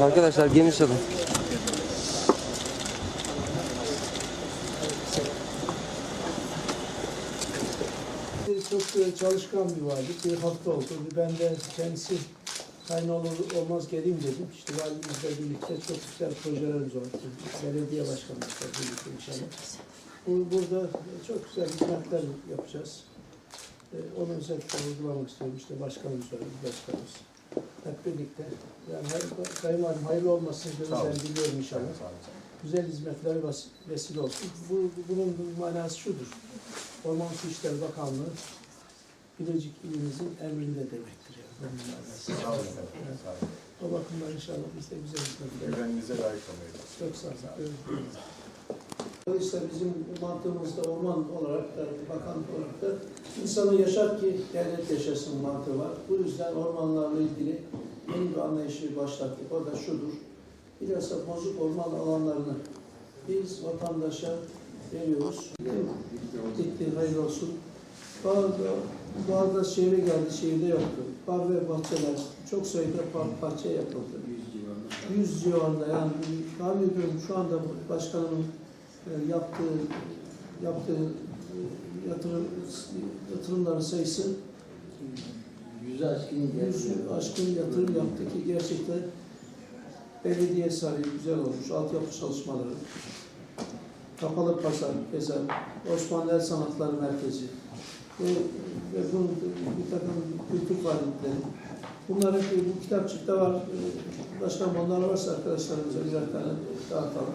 Arkadaşlar geniş alın. Çok e, çalışkan bir vali. Bir hafta oldu. Ben de kendisi tayin olur olmaz geleyim dedim. İşte valimizle birlikte çok güzel projelerimiz var. Belediye başkanımızla birlikte inşallah. Bu, burada çok güzel hizmetler yapacağız. E, Onu özellikle vurgulamak istiyorum. İşte başkanımız var, başkanımız. Hep birlikte. Yani her, Sayın Valim hayırlı olmasını gönülden diliyorum inşallah. Güzel hizmetlere vesile olsun. Bu, bunun manası şudur. Orman Su İşleri Bakanlığı Bilecik ilimizin emrinde demektir. Yani. Sağ olun. Evet. Sağ olun. O bakımdan inşallah biz de güzel hizmetler Güveninize layık olmayı. Çok sağ olun. Dolayısıyla bizim mantığımızda orman olarak da, bakan olarak da insanı yaşar ki devlet yaşasın mantığı var. Bu yüzden ormanlarla ilgili yeni bir anlayışı başlattık. O da şudur. Bilhassa bozuk orman alanlarını biz vatandaşa veriyoruz. Bitti, hayırlı olsun. Bazı, bazı şehre geldi, şehirde yoktu. Bar ve bahçeler, çok sayıda park, bahçe yapıldı. 100 civarında yani tahmin ediyorum şu anda başkanın e, yaptığı yaptığı e, yatırım yatırımların sayısı Yüzü aşkın yüzü aşkın yatırım yaptı ki gerçekten belediye sarayı güzel olmuş. Altyapı çalışmaları. Kapalı pazar, keza Osmanlı El Sanatları Merkezi ve, ve bunun bir takım kültür faaliyetleri. Bunlar hep bu kitapçıkta var. Başkan onlar varsa arkadaşlarımıza birer tane dağıtalım.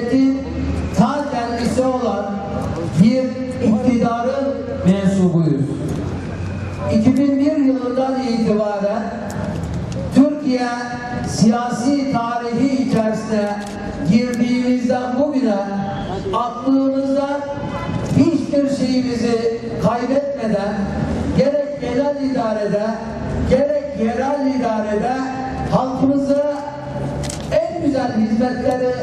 milletin ta kendisi olan bir iktidarın mensubuyuz. 2001 yılından itibaren Türkiye siyasi tarihi içerisine girdiğimizden bugüne aklımızda hiçbir şeyimizi kaybetmeden gerek genel idarede gerek yerel idarede halkımıza en güzel hizmetleri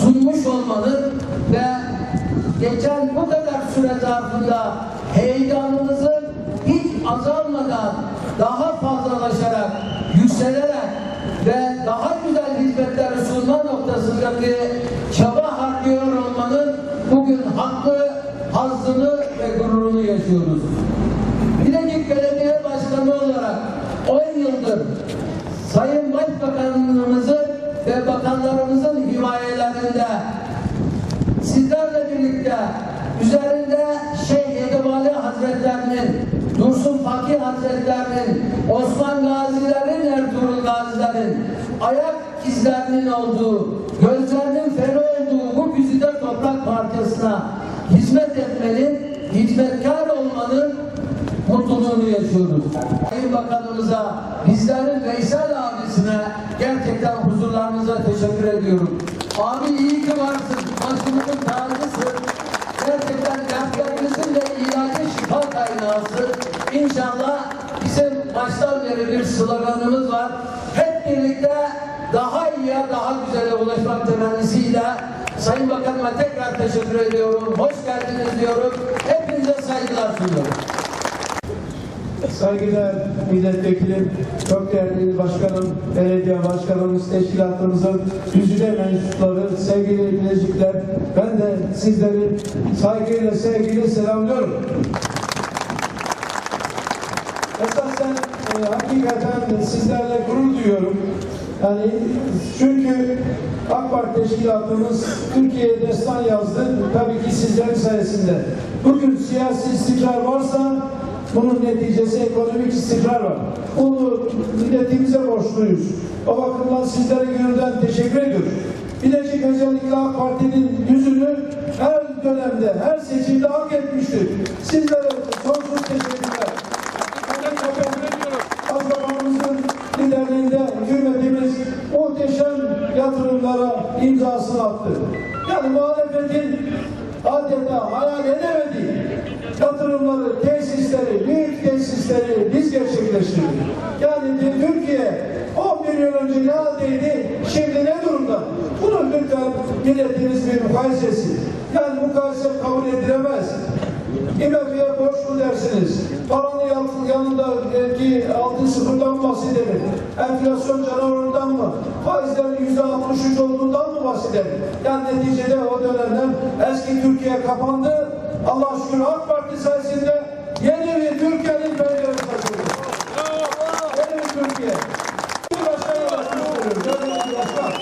sunmuş olmanın ve geçen bu kadar süre zarfında heyecanımızın hiç azalmadan daha fazlalaşarak, yükselerek ve daha güzel hizmetleri sunma noktasındaki çaba harcıyor olmanın bugün hakkı, hazzını ve gururunu yaşıyoruz. Bilecik Belediye Başkanı olarak 10 yıldır Sayın Başbakanımızın ve bakanlarımızın himayelerinde sizlerle birlikte üzerinde Şeyh Edebali Hazretlerinin, Dursun Fakih Hazretlerinin, Osman Gazilerin, Ertuğrul Gazilerin ayak izlerinin olduğu, gözlerinin feri olduğu bu güzide toprak parçasına hizmet etmenin, hizmetkar olmanın mutluluğunu yaşıyoruz. Sayın Bakanımıza, bizlerin Veysel abisine gerçekten huzurlarınıza teşekkür ediyorum. Abi iyi ki varsın, başımızın tacısın. Gerçekten dertlerimizin de ilacı şifa kaynağısın. İnşallah bizim baştan beri bir sloganımız var. Hep birlikte daha iyiye, daha güzele ulaşmak temennisiyle Sayın Bakanıma tekrar teşekkür ediyorum. Hoş geldiniz diyorum. Hepinize saygılar sunuyorum. Saygıdeğer milletvekilim, çok değerli başkanım, belediye başkanımız, teşkilatımızın yüzüne mensupları, sevgili bilezikler, ben de sizleri saygıyla, sevgiyle selamlıyorum. Esasen e, hakikaten sizlerle gurur duyuyorum. Yani çünkü AK Parti teşkilatımız Türkiye'ye destan yazdı. Tabii ki sizlerin sayesinde. Bugün siyasi istikrar varsa bunun neticesi ekonomik istikrar var. Bunu milletimize borçluyuz. O bakımdan sizlere gönülden teşekkür ediyoruz. Bilecik özellikle AK Parti'nin yüzünü her dönemde, her seçimde hak etmiştir. Sizlere sonsuz teşekkürler. Azamamızın liderliğinde hükümetimiz muhteşem yatırımlara imzasını attı. Yani muhalefetin adeta hayal edemediği yatırımları, gerçekleştirdik. Yani Türkiye 11 yıl önce ne haldeydi, şimdi ne durumda? Bunu lütfen milletimiz bir mukayesesi. Yani mukayese kabul edilemez. İMF'ye borç mu dersiniz? Paranın yan- yanındaki altın sıfırdan bahsedelim. Enflasyon canavarından mı? Faizlerin yüzde 63 olduğundan mı bahsedelim? Yani neticede o dönemden eski Türkiye kapandı. Allah şükür AK Parti sayesinde yeni bir Türkiye'nin penceresi açıldı. Yeni bir Türkiye. Bir başkan olarak gösteriyorum. Yeni bir başkan.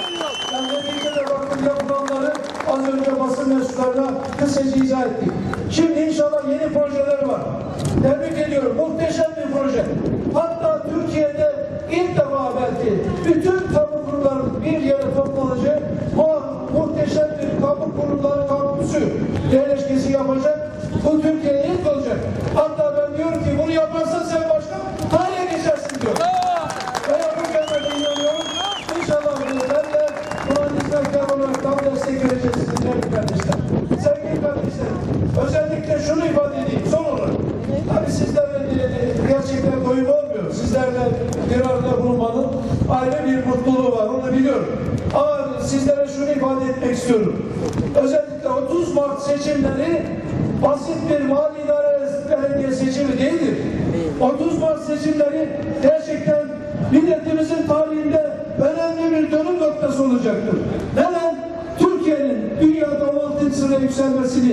Yani neticede bakın yapılanları az önce basın mensuplarına kısaca izah ettik. Şimdi inşallah yeni projeler var. Tebrik ediyorum. Muhteşem bir proje. Hatta Türkiye'de ilk defa belki bütün kamu kurumların bir yere toplanacak bu muhteşem bir kamu kurumları kampüsü yerleşkesi yapacak. Bu Türkiye'de ilk olacak. Hatta ben diyorum ki bunu yaparsan sen başkan tarihe geçersin diyor. Ve yapacağına da inanıyorum. İnşallah bunu ben de buna hizmetkar olarak tam destek vereceğiz sizin kardeşler. Sevgili kardeşler, özellikle şunu ifade edeyim son olarak. Tabii sizlerle e, gerçekten doyum olmuyor. Sizlerle bir arada bulunmanın bir mutluluğu var, onu biliyorum. Ama sizlere şunu ifade etmek istiyorum. Özellikle 30 Mart seçimleri basit bir mali idare belediye seçimi değildir. 30 Mart seçimleri gerçekten milletimizin tarihinde önemli bir dönüm noktası olacaktır. Neden? Türkiye'nin dünyada 16. sıraya yükselmesini,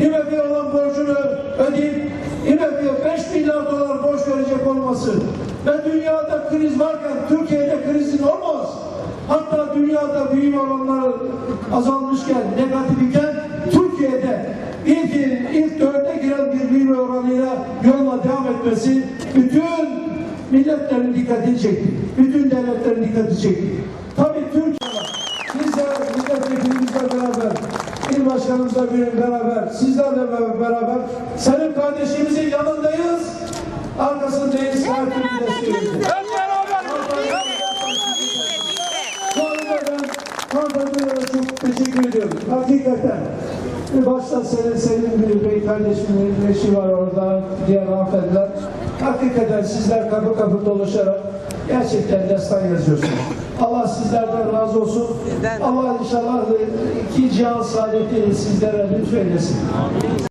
IMF'ye olan borcunu ödeyip IMF'ye 5 milyar dolar borç verecek olması ve dünyada kriz varken Türkiye'de krizin olmaz. Hatta dünyada büyüme oranları azalmışken, negatif iken Türkiye'de ilk, ilk dörde giren bir büyüme oranıyla yoluna devam etmesi bütün milletlerin dikkatini çekti. Bütün devletlerin dikkatini çekti. Tabii Türkiye biz de milletvekilimizle beraber, il başkanımızla bir- beraber, sizlerle be- beraber senin kardeşimizin yanındayız. Arkasındayız. Her türlü desteği vereceğiz. Bu arada ben çok teşekkür ediyorum. Hakikaten. Başta senin, senin bir bey kardeşimin eşi var orada, diğer hanımefendiler. Hakikaten sizler kapı kapı dolaşarak gerçekten destan yazıyorsunuz. Allah sizlerden razı olsun. Allah inşallah iki cihan saadeti sizlere lütfeylesin.